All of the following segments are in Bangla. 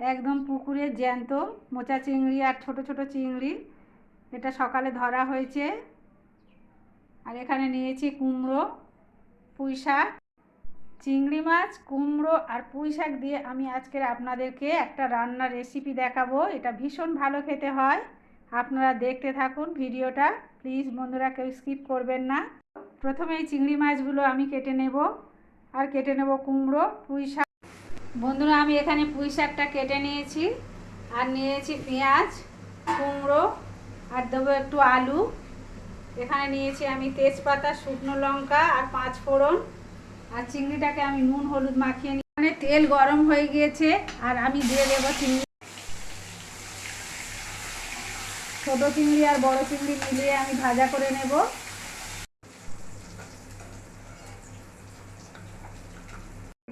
একদম পুকুরের জ্যান্ত, মোচা চিংড়ি আর ছোট ছোট চিংড়ি। এটা সকালে ধরা হয়েছে। আর এখানে নিয়েছি কুমড়ো, পুঁই শাক, চিংড়ি মাছ, কুমড়ো আর পুঁই শাক দিয়ে আমি আজকের আপনাদেরকে একটা রান্নার রেসিপি দেখাবো। এটা ভীষণ ভালো খেতে হয়। আপনারা দেখতে থাকুন ভিডিওটা। প্লিজ বন্ধুরা কেউ স্কিপ করবেন না। প্রথমে এই চিংড়ি মাছগুলো আমি কেটে নেব। আর কেটে নেব কুমড়ো, পুঁই শাক। বন্ধুরা, আমি এখানে পুঁই শাকটা কেটে নিয়েছি, আর নিয়েছি পেঁয়াজ, কুমড়ো, আর দেবো একটু আলু। এখানে নিয়েছি আমি তেজপাতা, শুকনো লঙ্কা, আর পাঁচ ফোড়ন, আর চিংড়িটাকে আমি নুন, হলুদ মাখিয়ে নিই এখানে তেল গরম হয়ে গিয়েছে, আর আমি দিয়ে দেবো চিংড়ি। ছোটো চিংড়ি আর বড় চিংড়ি মিলিয়ে আমি ভাজা করে নেব।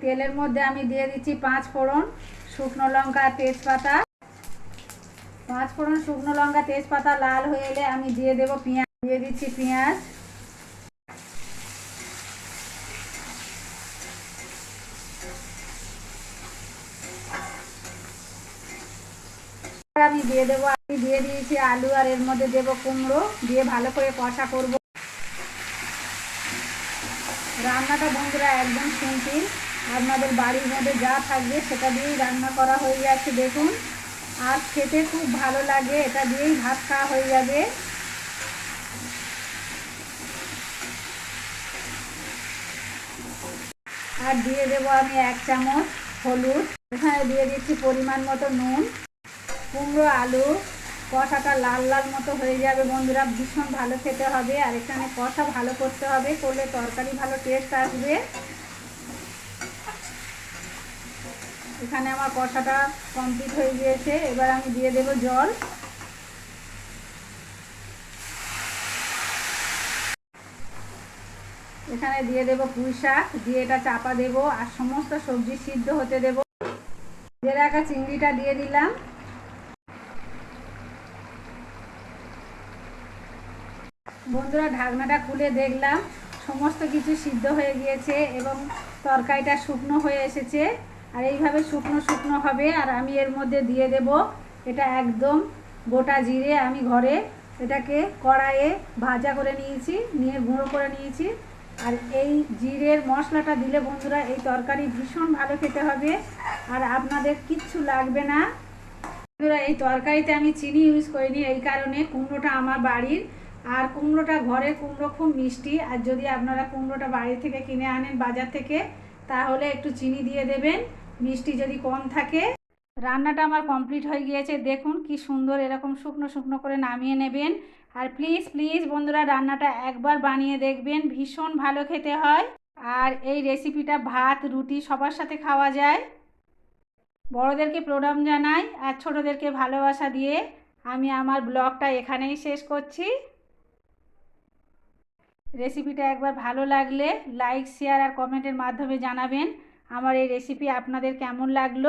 তেলের মধ্যে আমি দিয়ে দিচ্ছি পাঁচ ফোড়ন শুকনো লঙ্কা তেজপাতা। পাঁচ ফোড়ন শুকনো লঙ্কা, তেজপাতা লাল হয়ে এলে আমি দিয়ে দেবো পেঁয়াজ। দিয়ে দিচ্ছি পেঁয়াজ। আমি দিয়ে দেবো আমি দিয়ে দিয়েছি আলু আর এর মধ্যে দেবো কুমড়ো, দিয়ে ভালো করে কষা করব। রান্নাটা বন্ধুরা একদম সিম্পল। আপনাদের বাড়ির মধ্যে যা থাকবে সেটা দিয়েই রান্না করা হয়ে যাচ্ছে দেখুন। আর খেতে খুব ভালো লাগে, এটা দিয়েই ভাত খাওয়া হয়ে যাবে। আর দিয়ে দেবো আমি এক চামচ হলুদ। এখানে দিয়ে দিচ্ছি পরিমাণ মতো নুন, কুমড়ো, আলু। কষাটা লাল লাল মতো হয়ে যাবে, বন্ধুরা। ভীষণ ভালো খেতে হবে, আর এখানে কষা ভালো করতে হবে, করলে তরকারি ভালো টেস্ট আসবে। এখানে আমার কষাটা কমপ্লিট হয়ে গিয়েছে। এবার আমি দিয়ে দেব জল। এখানে দিয়ে দেব পুঁই শাক, দিয়ে এটা চাপা দেব আর সমস্ত সবজি সিদ্ধ হতে দেব। যে রাখা চিংড়িটা দিয়ে দিলাম। বন্ধুরা, ঢাকনাটা খুলে দেখলাম। সমস্ত কিছু সিদ্ধ হয়ে গিয়েছে এবং তরকারিটা শুকনো হয়ে এসেছে। আর এইভাবে শুকনো শুকনো হবে, আর আমি এর মধ্যে দিয়ে দেব এটা একদম গোটা জিরে আমি ঘরে এটাকে কড়াইয়ে ভাজা করে নিয়েছি, নিয়ে গুঁড়ো করে নিয়েছি। আর এই জিরের মশলাটা দিলে বন্ধুরা এই তরকারি ভীষণ ভালো খেতে হবে, আর আপনাদের কিচ্ছু লাগবে না। বন্ধুরা, এই তরকারিতে আমি চিনি ইউজ করিনি, এই কারণে কুমড়োটা আমার বাড়ির। আর কুমড়োটা ঘরের কুমড়ো খুব মিষ্টি, আর যদি আপনারা কুমড়োটা বাড়ি থেকে কিনে আনেন বাজার থেকে তাহলে একটু চিনি দিয়ে দেবেন। মিষ্টি যদি কম থাকে। রান্নাটা আমার কমপ্লিট হয়ে গিয়েছে। দেখুন কি সুন্দর এরকম শুকনো শুকনো করে নামিয়ে নেবেন। আর প্লিজ প্লিজ বন্ধুরা, রান্নাটা একবার বানিয়ে দেখবেন। ভীষণ ভালো খেতে হয়। আর এই রেসিপিটা ভাত, রুটি সবার সাথে খাওয়া যায়। বড়োদেরকে প্রণাম জানাই আর ছোটোদেরকে ভালোবাসা দিয়ে আমি আমার ব্লগটা এখানেই শেষ করছি। রেসিপিটা একবার ভালো লাগলে লাইক শেয়ার আর কমেন্টের মাধ্যমে জানাবেন। আমার এই রেসিপি আপনাদের কেমন লাগল?